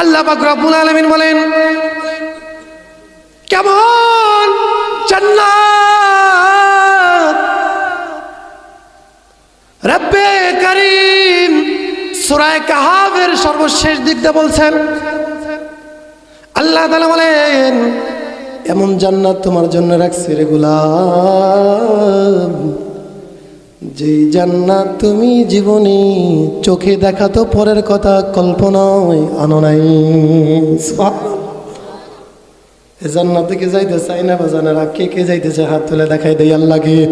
আল্লাহ রব্বুল আলামিন বলেন, কেমন জান্নাত? রব্বে করিম সূরায়ে কাহাবের সর্বশেষ দিকটা বলছেন। আল্লাহ তালা বলেন, এমন জান্নাত তোমার জন্য রাখছি রে গোলাম। যেই জান্নাত তুমি জীবনে চোখে দেখা তো পরের কথা কল্পনায় আনো নাই। জান্নাত থেকে যাইতে চাই না বাজানেরা? কে কে যাইতেছে হাত তুলে দেখাই দেই আল্লাহকে।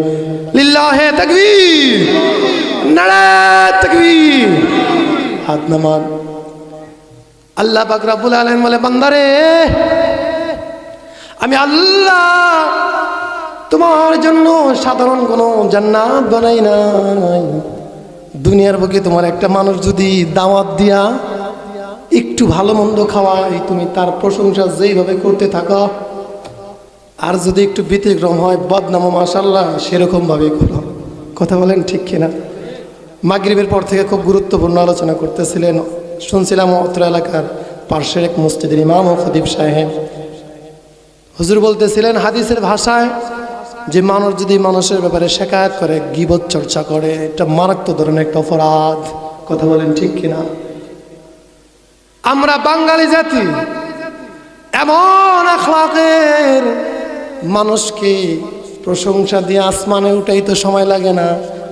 লিল্লাহে তাকবীর। নারা তাকবীর। হাত নামান আল্লাহ পাক রব্বুল আলামিন বলে, বান্দারে, আমি আল্লাহ তোমার জন্য সাধারণ কোনো জান্নাত বানাই নাই। দুনিয়ার বুকে তোমার একটা মানুষ যদি দাওয়াত দিয়া একটু ভালো মন্দ খাওয়াই তুমি তার প্রশংসা যেইভাবে করতে থাকো, আর যদি একটু ব্যতিক্রম হয় বদনাম মাসাল্লাহ সেরকম ভাবে করো। কথা বলেন ঠিক কিনা? মাগরিবের পর থেকে খুব গুরুত্বপূর্ণ আলোচনা করতেছিলেন। শুনছিলাম অত্র এলাকার পার্শ্বের এক মসজিদের ইমাম ও খদিব সাহেব। হুজুর বলতেছিলেন, হাদিসের ভাষায় যে মানুষ যদি মানুষের ব্যাপারে শেখায়ত করে, গিবত চর্চা করে, এটা মারাত্মক ধরনের একটা অপরাধ। কথা বলেন ঠিক কিনা? আমরা বাঙালি জাতি, এমন আখলাকের মানুষকে প্রশংসা দিয়ে আসমানে উঠাই তো সময় লাগে না,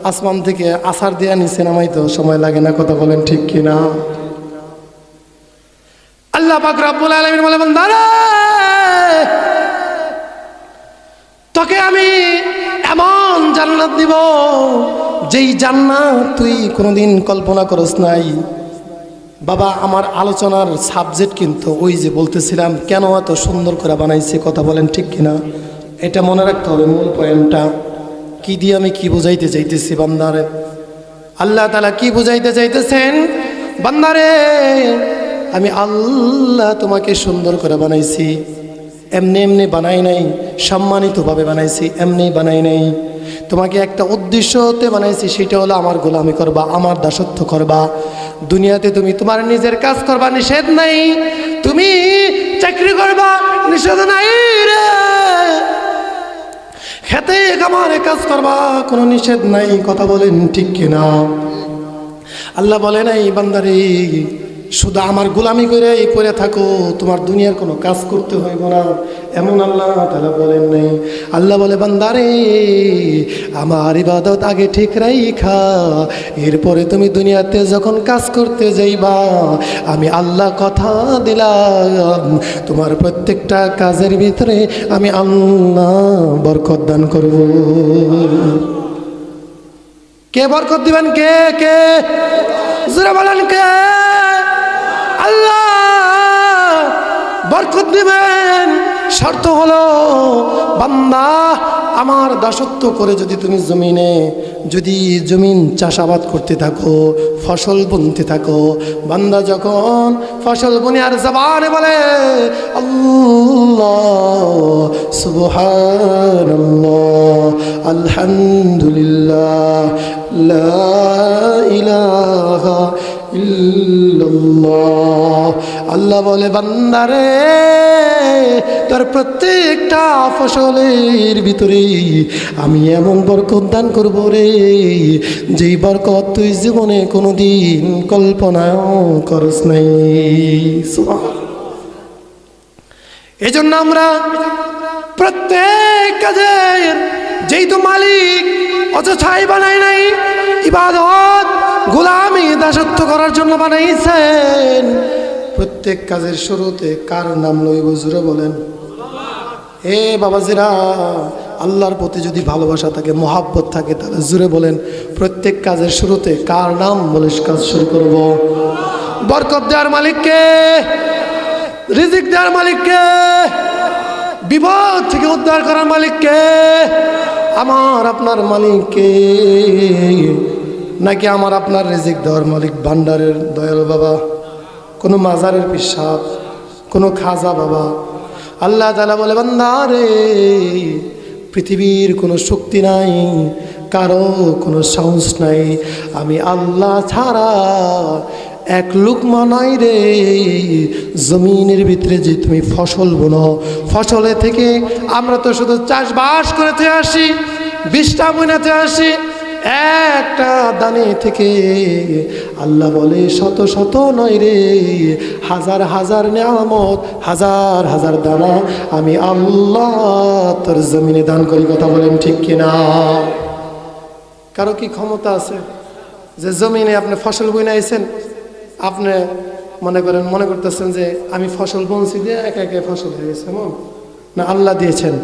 আসমান থেকে আসার দেয়া নিচে নামাই তো সময় লাগে না, কথা বলেন ঠিক কিনা? আল্লাহ পাক রব্বুল আলামিন বলে, বান্দারে তোকে আমি এমন জান্নাত দিব যেই জান্নাত তুই কোনোদিন কল্পনা করস নাই। বাবা, আমার আলোচনার সাবজেক্ট কিন্তু ওই যে বলতেছিলাম, কেন এত সুন্দর করে বানাইছে, কথা বলেন ঠিক কিনা? এটা মনে রাখতে হবে মূল পয়েন্টটা। কি দিয়ে আমি কি বুঝাইতে চাইতেছি, বান্দারে? আল্লাহ তালা কি বুঝাইতে চাইতেছেন? বান্দারে, আমি আল্লাহ তোমাকে সুন্দর করে বানাইছি। এমনি এমনি বানাই নাই, সম্মানিতভাবে বানাইছি, এমনি বানাই নাই। তোমাকে একটা উদ্দেশ্যতে বানাইছি, সেটা হলো আমার গোলামি করবা, আমার দাসত্ব করবা। দুনিয়াতে তুমি তোমার নিজের কাজ করবা, নিষেধ নাই। তুমি চাকরি করবা, নিষেধ নাই রে। খেতে কামারে কাজ করবা, কোনো নিষেধ নাই, কথা বলেন ঠিক কিনা। আল্লাহ বলে নাই, বান্দারে শুধু আমার গোলামি করে এই করে থাকো, তোমার দুনিয়ার কোনো কাজ করতে হইব না। এমন আল্লাহ তালা বলেন নাই। আল্লাহ বলে, বান্দারে, আমার ইবাদত আগে ঠিক রাইখা, এরপরে তুমি দুনিয়াতে যখন কাজ করতে যাইবা, আমি আল্লাহ কথা দিলাম, তোমার প্রত্যেকটা কাজের ভিতরে আমি আল্লাহ বরকত দান করব। কে বরকত দিবেন? কে কে? জোরে বলেন, কে? বরকত দিবেন। শর্ত হলো, বান্দা, আমার দাসত্ব করে যদি তুমি জমিনে, যদি জমিন চাষাবাদ করতে থাকো, ফসল বুনতে থাকো, বান্দা যখন ফসল বুনে আর জবানে বলে আলহামদুলিল্লাহ ইলাহা আল্লাহ বলে, বান্দারে, তোর প্রত্যেকটা ফসলের ভিতরে আমি এমন বরকত দান করব রে, যেই বরকত তুই জীবনে কোনোদিন কল্পনাও করস নাই। এই জন্য আমরা প্রত্যেক কাজের, যেই তো মালিক, অযথাই বানাই নাই, ইবাদত গোলামি দাসত্ব করার জন্য বানাইছেন। প্রত্যেক কাজের শুরুতে কার নাম লইব জুড়ে বলেন। এ বাবাজিরা, আল্লাহর প্রতি যদি ভালোবাসা থাকে, মহাব্বত থাকে, তাহলে জুড়ে বলেন, প্রত্যেক কাজের শুরুতে কার নাম বলে কাজ শুরু করব? বরকত দেওয়ার মালিককে, রিজিক দেওয়ার মালিককে, বিপদ থেকে উদ্ধার করার মালিককে, আমার আপনার মালিককে নাকি আমার আপনার রিজিক দেওয়ার মালিক ভান্ডারের দয়াল বাবা? কোনো মাজারের পিসাব, কোনো খাজা বাবা? আল্লাহ তালা বলে বান্দারে পৃথিবীর কোনো শক্তি নাই, কারও কোনো সাহস নাই। আমি আল্লাহ ছাড়া এক লুকমা নাই রে। জমিনের ভিতরে যে তুমি ফসল বোনো, ফসলে থেকে আমরা তো শুধু চাষবাস করতে আসি বিষটা বোনাতে আসি দানে থেকে। আল্লাহ বলে, শত শত নয় রে, হাজার হাজার নিয়ামত, হাজার হাজার দানা, আমি আল্লাহ তোর জমিনে দান করি। কথা বলেন ঠিক কিনা? কারও কি ক্ষমতা আছে? যে জমিনে আপনি ফসল বইনাইছেন আপনি মনে করেন, মনে করতেছেন যে আমি ফসল বঞ্চি দিয়ে একে একে ফসল হয়ে গেছে না, আল্লাহ দিয়েছেন।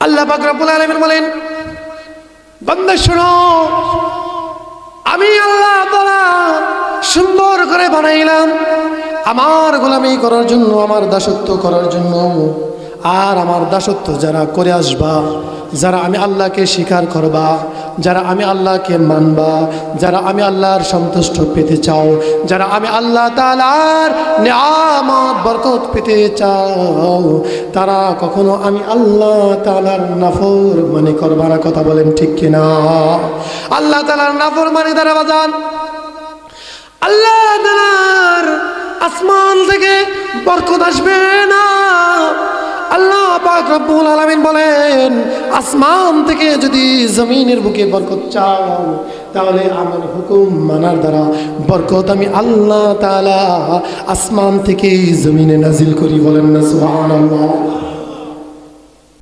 আল্লাহ বাকরাবুল আলমের বলেন বন্ধু শোনো। আমি আল্লাহ তালা সুন্দর করে বানাইলাম। আমার গোলামি করার জন্য, আমার দাসত্ব করার জন্য, আর আমার দাসত্ব যারা করে আসবা যারা আমি আল্লাহকে স্বীকার করবা, যারা আমি আল্লাহকে মানবা, যারা আমি আল্লাহর সন্তুষ্ট পেতে চাও, যারা আমি আল্লাহ তালার নিয়ামত, বরকত পেতে চাও, তারা কখনো আমি আল্লাহ তালার নাফর মানে করবা না, কথা বলেন ঠিক কিনা? আল্লাহ তালার নাফর মানে তারা বাজান। আল্লাহ আসমান থেকে বরকত আসবে না। আল্লাহ রব্বুল আলামিন বলেন, আসমান থেকে যদি জমিনের বুকে বরকত চাও, তাহলে আমার হুকুম মানার দ্বারা বরকত আমি আল্লাহ তাআলা আসমান থেকে জমিনে নাজিল করি বলেন না সুবহানাল্লাহ।